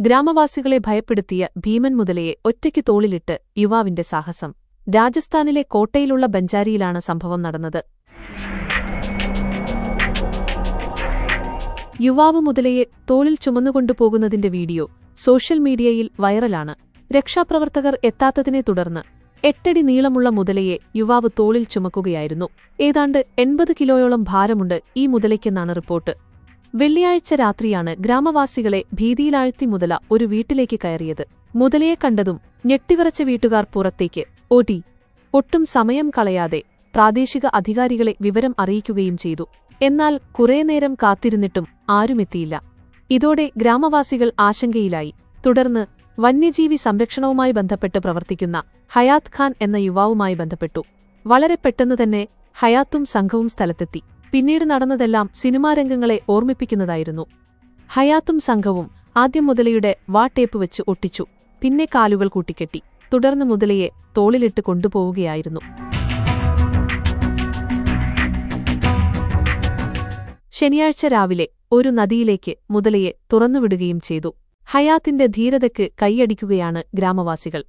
ഗ്രാമവാസികളെ ഭയപ്പെടുത്തിയ ഭീമൻ മുതലയെ ഒറ്റയ്ക്ക് തോളിലിട്ട് യുവാവിന്റെ സാഹസം. രാജസ്ഥാനിലെ കോട്ടയിലുള്ള ബഞ്ചാരിയിലാണ് സംഭവം നടന്നത്. യുവാവ് മുതലയെ തോളിൽ ചുമന്നുകൊണ്ടുപോകുന്നതിന്റെ വീഡിയോ സോഷ്യൽ മീഡിയയിൽ വൈറലാണ്. രക്ഷാപ്രവർത്തകർ എത്താത്തതിനെ തുടർന്ന് എട്ടടി നീളമുള്ള മുതലയെ യുവാവ് തോളിൽ ചുമക്കുകയായിരുന്നു. ഏതാണ്ട് എൺപത് കിലോയോളം ഭാരമുണ്ട് ഈ മുതലയ്ക്കെന്നാണ് റിപ്പോർട്ട്. വെള്ളിയാഴ്ച രാത്രിയാണ് ഗ്രാമവാസികളെ ഭീതിയിലാഴ്ത്തി മുതല ഒരു വീട്ടിലേക്ക് കയറിയത്. മുതലയെ കണ്ടതും ഞെട്ടിവിറച്ച വീട്ടുകാർ പുറത്തേക്ക് ഓടി. ഒട്ടും സമയം കളയാതെ പ്രാദേശിക അധികാരികളെ വിവരം അറിയിക്കുകയും ചെയ്തു. എന്നാൽ കുറേ നേരം കാത്തിരുന്നിട്ടും ആരുമെത്തിയില്ല. ഇതോടെ ഗ്രാമവാസികൾ ആശങ്കയിലായി. തുടർന്ന് വന്യജീവി സംരക്ഷണവുമായി ബന്ധപ്പെട്ട് പ്രവർത്തിക്കുന്ന ഹയാത്ത് ഖാൻ എന്ന യുവാവുമായി ബന്ധപ്പെട്ടു. വളരെ പെട്ടെന്ന് തന്നെ ഹയാത്തും സംഘവും സ്ഥലത്തെത്തി. പിന്നീട് നടന്നതെല്ലാം സിനിമാ രംഗങ്ങളെ ഓർമ്മിപ്പിക്കുന്നതായിരുന്നു. ഹയാത്തും സംഘവും ആദ്യം മുതലയുടെ വാ ടേപ്പ് വെച്ച് ഒട്ടിച്ചു പിന്നെ കാലുകൾ കൂട്ടിക്കെട്ടി തുടർന്ന് മുതലയെ തോളിലിട്ട് കൊണ്ടുപോവുകയായിരുന്നു. ശനിയാഴ്ച രാവിലെ ഒരു നദിയിലേക്ക് മുതലയെ തുറന്നുവിടുകയും ചെയ്തു. ഹയാത്തിന്റെ ധീരതയ്ക്ക് കൈയടിക്കുകയാണ് ഗ്രാമവാസികൾ.